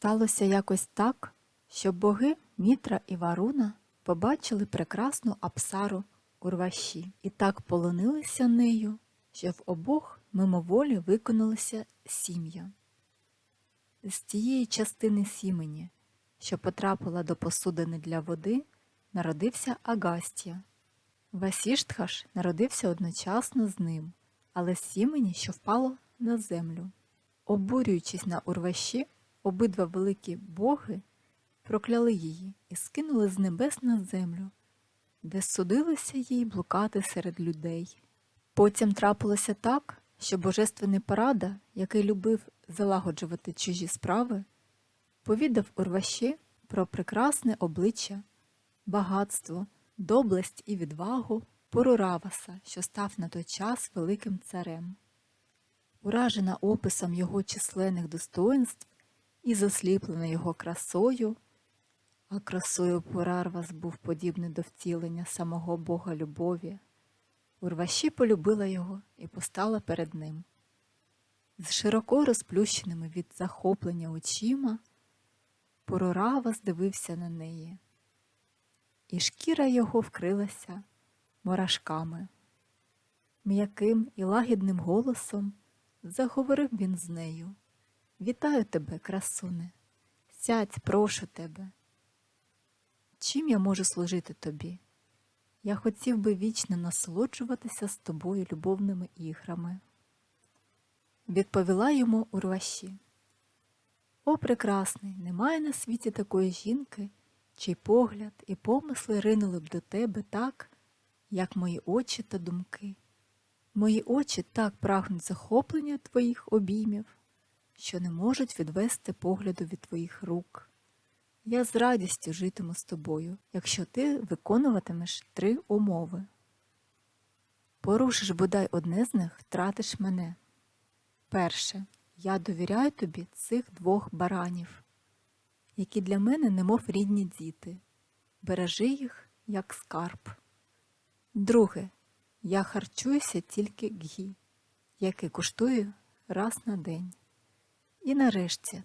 Сталося якось так, що боги Мітра і Варуна побачили прекрасну апсару Урваші і так полонилися нею, що в обох мимоволі виконалася сім'я. З тієї частини сімені, що потрапила до посудини для води, народився Агастія. Васіштхаш народився одночасно з ним, але з сімені, що впало на землю. Обурюючись на урваші, обидва великі боги прокляли її і скинули з небес на землю, де судилося їй блукати серед людей. Потім трапилося так, що божественний парада, який любив залагоджувати чужі справи, повідав урваші про прекрасне обличчя, багатство, доблесть і відвагу Пурураваса, що став на той час великим царем. Уражена описом його численних достоинств і засліплена його красою, а красою Пурарвас був подібний до втілення самого Бога любові, Урваші полюбила його і постала перед ним. З широко розплющеними від захоплення очима, Пуруравас дивився на неї, і шкіра його вкрилася мурашками. М'яким і лагідним голосом заговорив він з нею. Вітаю тебе, красуне, сядь, прошу тебе. Чим я можу служити тобі? Я хотів би вічно насолоджуватися з тобою любовними іграми. Відповіла йому Урваші. О, прекрасний, немає на світі такої жінки, чий погляд і помисли ринули б до тебе так, як мої очі та думки. Мої очі так прагнуть захоплення твоїх обіймів, що не можуть відвести погляду від твоїх рук. Я з радістю житиму з тобою, якщо ти виконуватимеш три умови. Порушиш бодай одне з них, втратиш мене. Перше, я довіряю тобі цих двох баранів, які для мене немов рідні діти. Бережи їх, як скарб. Друге, я харчуюся тільки гі, який куштую раз на день. І нарешті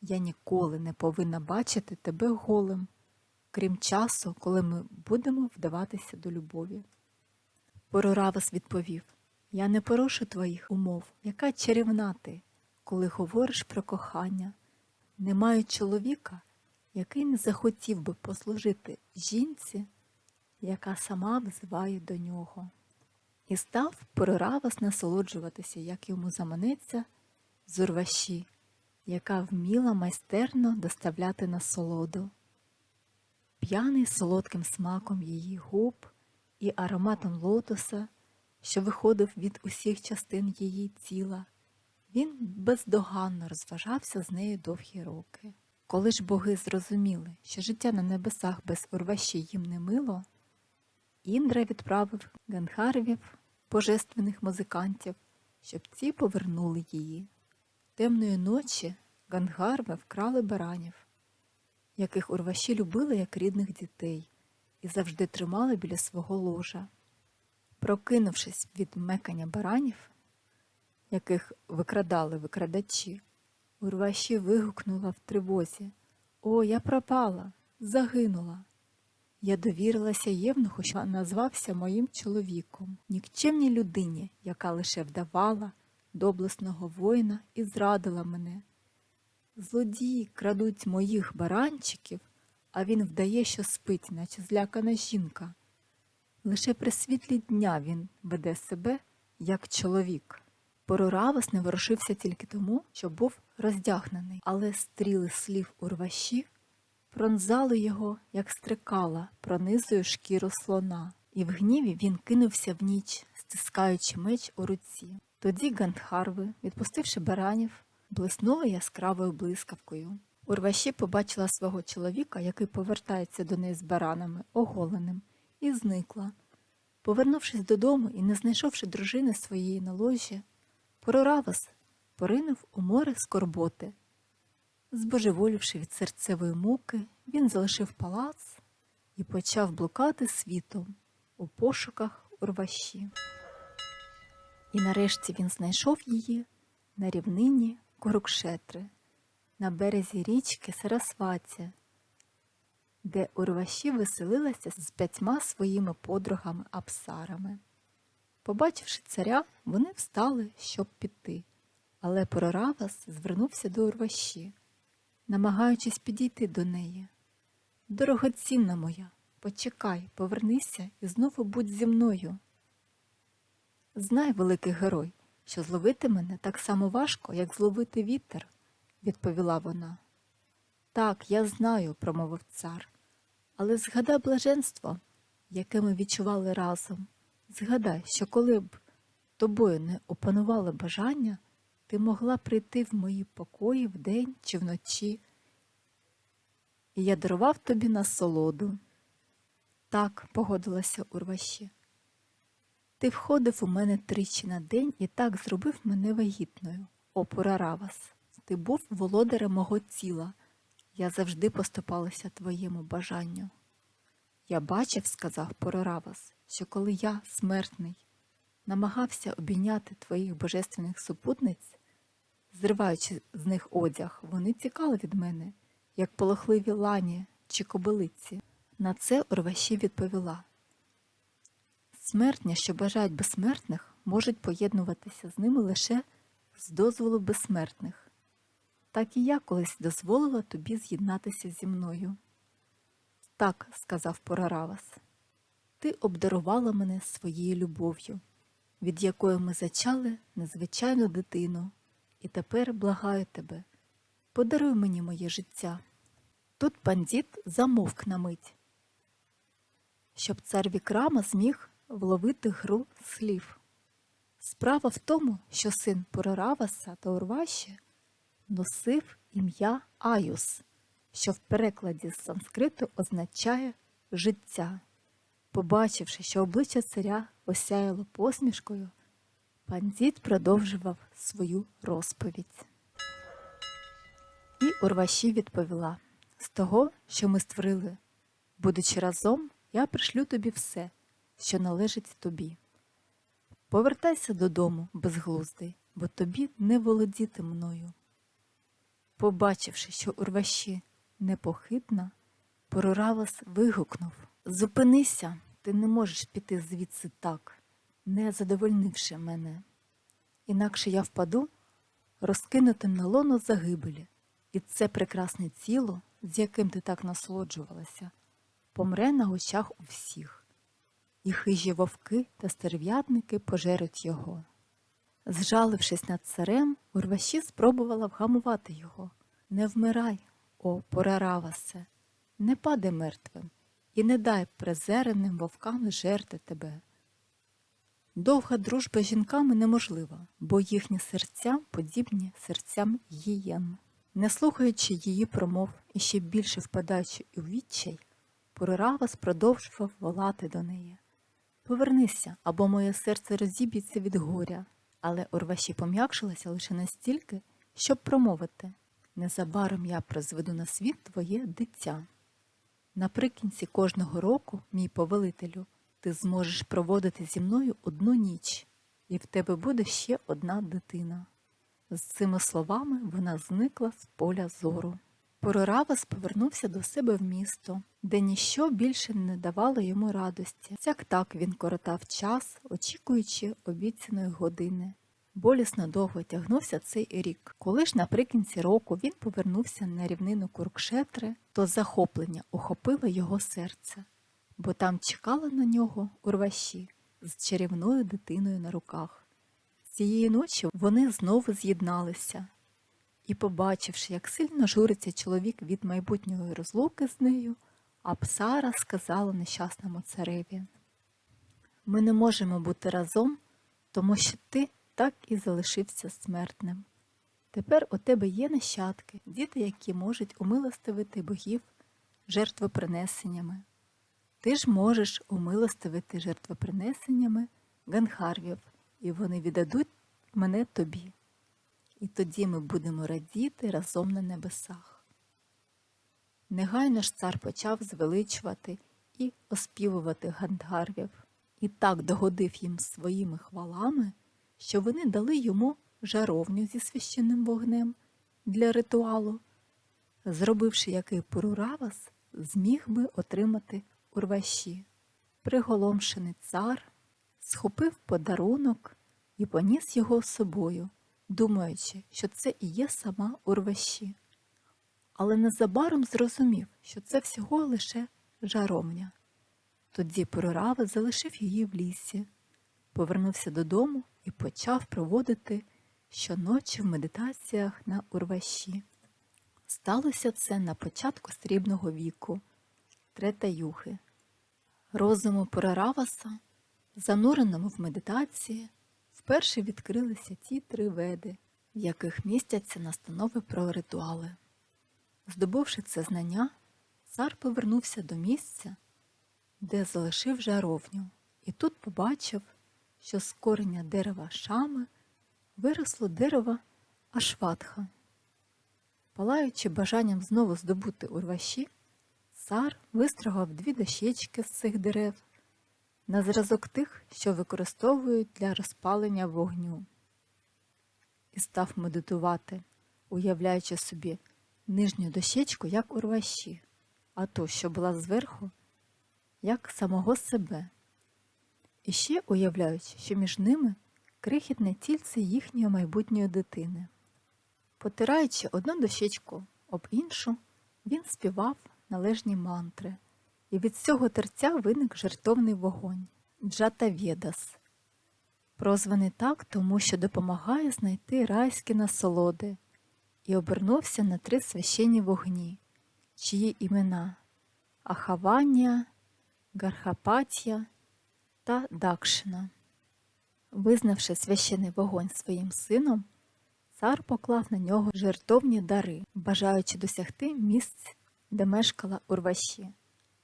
я ніколи не повинна бачити тебе голим, крім часу, коли ми будемо вдаватися до любові. Пороравас відповів Я не порушу твоїх умов, яка чарівна ти, коли говориш про кохання. Не маю чоловіка, який не захотів би послужити жінці, яка сама взиває до нього. І став Пороравас насолоджуватися, як йому заманеться, з урваші, яка вміла майстерно доставляти насолоду. П'яний солодким смаком її губ і ароматом лотоса, що виходив від усіх частин її тіла, він бездоганно розважався з нею довгі роки. Коли ж боги зрозуміли, що життя на небесах без урваші їм не мило, Індра відправив Ганхарвів, божественних музикантів, щоб ці повернули її. Темної ночі Гангарви вкрали баранів, яких урваші любили як рідних дітей і завжди тримали біля свого ложа. Прокинувшись від мекання баранів, яких викрадали викрадачі, урваші вигукнула в тривозі О, я пропала, загинула. Я довірилася євнуху, що назвався моїм чоловіком, нікчемній людині, яка лише вдавала доблесного воїна і зрадила мене. Злодії крадуть моїх баранчиків, а він вдає, що спить, наче злякана жінка. Лише при світлі дня він веде себе як чоловік. Пороравас не ворушився тільки тому, що був роздягнений, але стріли слів урваші пронзали його, як стрикала, пронизує шкіру слона, і в гніві він кинувся в ніч, стискаючи меч у руці. Тоді Гандхарви, відпустивши баранів, блиснули яскравою блискавкою. Урваші побачила свого чоловіка, який повертається до неї з баранами, оголеним, і зникла. Повернувшись додому і не знайшовши дружини своєї на ложі, Пороравас поринув у море скорботи. Збожеволівши від серцевої муки, він залишив палац і почав блукати світом у пошуках урваші. І нарешті він знайшов її на рівнині Курукшетри, на березі річки Сарасваті, де Урваші веселилася з п'ятьма своїми подругами апсарами. Побачивши царя, вони встали, щоб піти, але Проравас звернувся до Урваші, намагаючись підійти до неї. Дорогоцінна моя, почекай, повернися і знову будь зі мною. Знай, великий герой, що зловити мене так само важко, як зловити вітер, відповіла вона. Так, я знаю, промовив цар, але згадай блаженство, яке ми відчували разом. Згадай, що коли б тобою не опанувало бажання, ти могла прийти в мої покої вдень чи вночі, і я дарував тобі насолоду. Так, погодилася Урваші. Ти входив у мене тричі на день і так зробив мене вагітною, о Пураравас. Ти був володарем мого тіла. Я завжди поступалася твоєму бажанню. Я бачив, сказав Пураравас, що коли я, смертний, намагався обійняти твоїх божественних супутниць, зриваючи з них одяг, вони тікали від мене, як полохливі лані чи кобилиці. На це Урваші відповіла. Смертні, що бажають безсмертних, можуть поєднуватися з ними лише з дозволу безсмертних. Так і я колись дозволила тобі з'єднатися зі мною. Так, сказав Пораравас, ти обдарувала мене своєю любов'ю, від якої ми зачали незвичайну дитину, і тепер благаю тебе, подаруй мені моє життя. Тут пандіт замовк на мить, щоб цар Вікрама зміг вловити гру слів. Справа в тому, що син Пурараваса та Урваші носив ім'я Аюс, що в перекладі з санскриту означає життя. Побачивши, що обличчя царя осяяло посмішкою, пандіт продовжував свою розповідь. І Урваші відповіла: з того, що ми створили, будучи разом, я пришлю тобі все, що належить тобі. Повертайся додому, безглуздий, бо тобі не володіти мною. Побачивши, що Урваші непохитна, Поруравас вигукнув Зупинися, ти не можеш піти звідси так, не задовольнивши мене. Інакше я впаду розкинутим на лоно загибелі, і це прекрасне тіло, з яким ти так насолоджувалася, помре на очах у всіх і хижі вовки та стерв'ятники пожеруть його. Зжалившись над царем, Урваші спробувала вгамувати його. Не вмирай, о Пораравасе, не падай мертвим і не дай презереним вовкам жерти тебе. Довга дружба з жінками неможлива, бо їхні серця подібні серцям гієн. Не слухаючи її промов і ще більше впадаючи у відчай, Пураравас продовжував волати до неї. Повернися, або моє серце розіб'ється від горя, але Урваші пом'якшилася лише настільки, щоб промовити незабаром я призведу на світ твоє дитя. Наприкінці кожного року, мій повелителю, ти зможеш проводити зі мною одну ніч, і в тебе буде ще одна дитина. З цими словами вона зникла з поля зору. Пороравас повернувся до себе в місто, де ніщо більше не давало йому радості. Сяк так він коротав час, очікуючи обіцяної години. Болісно довго тягнувся цей рік. Коли ж наприкінці року він повернувся на рівнину Куркшетри, то захоплення охопило його серце, бо там чекала на нього урваші з чарівною дитиною на руках. Цієї ночі вони знову з'єдналися. І, побачивши, як сильно журиться чоловік від майбутньої розлуки з нею, Апсара сказала нещасному цареві Ми не можемо бути разом, тому що ти так і залишився смертним. Тепер у тебе є нащадки, діти, які можуть умилостивити богів жертвопринесеннями. Ти ж можеш умилостивити жертвопринесеннями ганхарвів, і вони віддадуть мене тобі і тоді ми будемо радіти разом на небесах. Негайно ж цар почав звеличувати і оспівувати гандгарвів, і так догодив їм своїми хвалами, що вони дали йому жаровню зі священним вогнем для ритуалу, зробивши який Пуруравас, зміг би отримати урваші. Приголомшений цар схопив подарунок і поніс його з собою, думаючи, що це і є сама урваші. Але незабаром зрозумів, що це всього лише жаровня. Тоді Пурурава залишив її в лісі, повернувся додому і почав проводити щоночі в медитаціях на урваші. Сталося це на початку срібного віку, трета юхи. Розуму Пурараваса, зануреному в медитації, вперше відкрилися ті три веди, в яких містяться настанови про ритуали. Здобувши це знання, цар повернувся до місця, де залишив жаровню, і тут побачив, що з кореня дерева шами виросло дерево ашватха. Палаючи бажанням знову здобути урваші, цар вистрогав дві дощечки з цих дерев на зразок тих, що використовують для розпалення вогню, і став медитувати, уявляючи собі нижню дощечку як урваші, а ту, що була зверху, як самого себе. І ще уявляючи, що між ними крихітне тільце їхньої майбутньої дитини. Потираючи одну дощечку об іншу, він співав належні мантри, і від цього терця виник жертовний вогонь Джата Ведас, прозваний так, тому що допомагає знайти райські насолоди, і обернувся на три священні вогні, чиї імена Ахавання, Гархапатія та Дакшина. Визнавши священий вогонь своїм сином, цар поклав на нього жертовні дари, бажаючи досягти місць, де мешкала Урваші.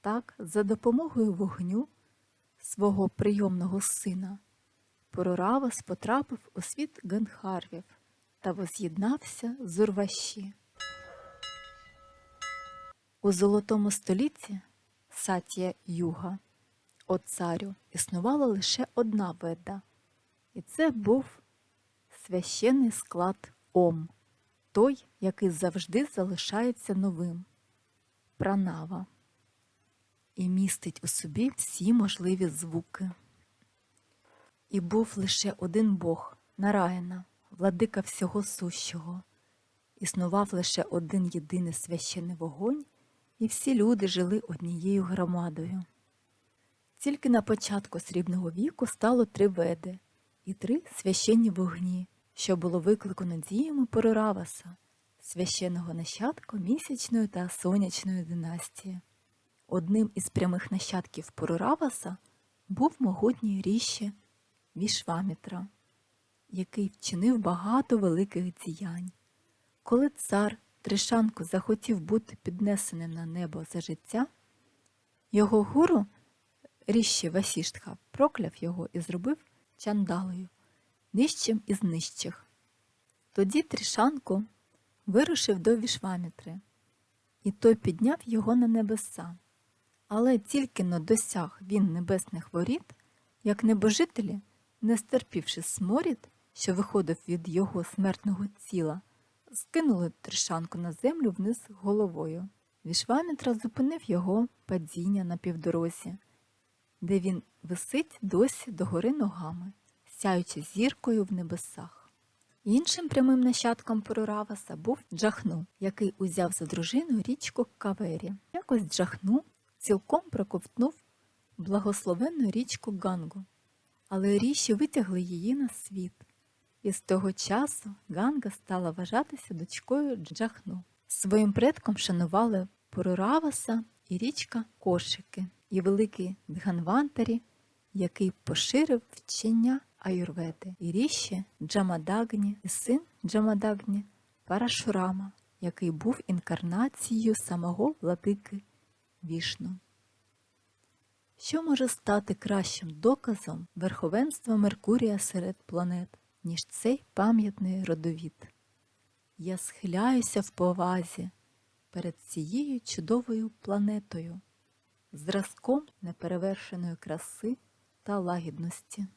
Так, за допомогою вогню свого прийомного сина, Пуруравас потрапив у світ Генхарвів та воз'єднався з Урваші. У золотому столітті Сатія Юга, о царю, існувала лише одна веда, і це був священний склад Ом, той, який завжди залишається новим пранава і містить у собі всі можливі звуки. І був лише один Бог Нараїна, владика всього сущого. Існував лише один єдиний священий вогонь, і всі люди жили однією громадою. Тільки на початку срібного віку стало три веди і три священні вогні, що було викликано діями Порораваса, священного нащадка місячної та сонячної династії. Одним із прямих нащадків Порораваса був могутній ріще Вішвамітра, який вчинив багато великих діянь. Коли цар Тришанку захотів бути піднесеним на небо за життя, його гуру Ріщі Васіштха прокляв його і зробив чандалою, нижчим із нижчих. Тоді Трішанку вирушив до Вішвамітри, і той підняв його на небеса. Але тільки но досяг він небесних воріт, як небожителі, не стерпівши сморід, що виходив від його смертного тіла, скинули тришанку на землю вниз головою. Вішвамітра зупинив його падіння на півдорозі, де він висить досі догори ногами, сяючи зіркою в небесах. Іншим прямим нащадком Пурураваса був Джахну, який узяв за дружину річку Кавері. Якось Джахну цілком проковтнув благословенну річку Гангу, але ріші витягли її на світ. І з того часу Ганга стала вважатися дочкою Джахну. Своїм предком шанували Пурураваса і річка Кошики, і великий Дганвантарі, який поширив вчення Аюрведи, і ріші Джамадагні, і син Джамадагні Парашурама, який був інкарнацією самого владики Вішну. Що може стати кращим доказом верховенства Меркурія серед планет, ніж цей пам'ятний родовід? Я схиляюся в повазі перед цією чудовою планетою, зразком неперевершеної краси та лагідності.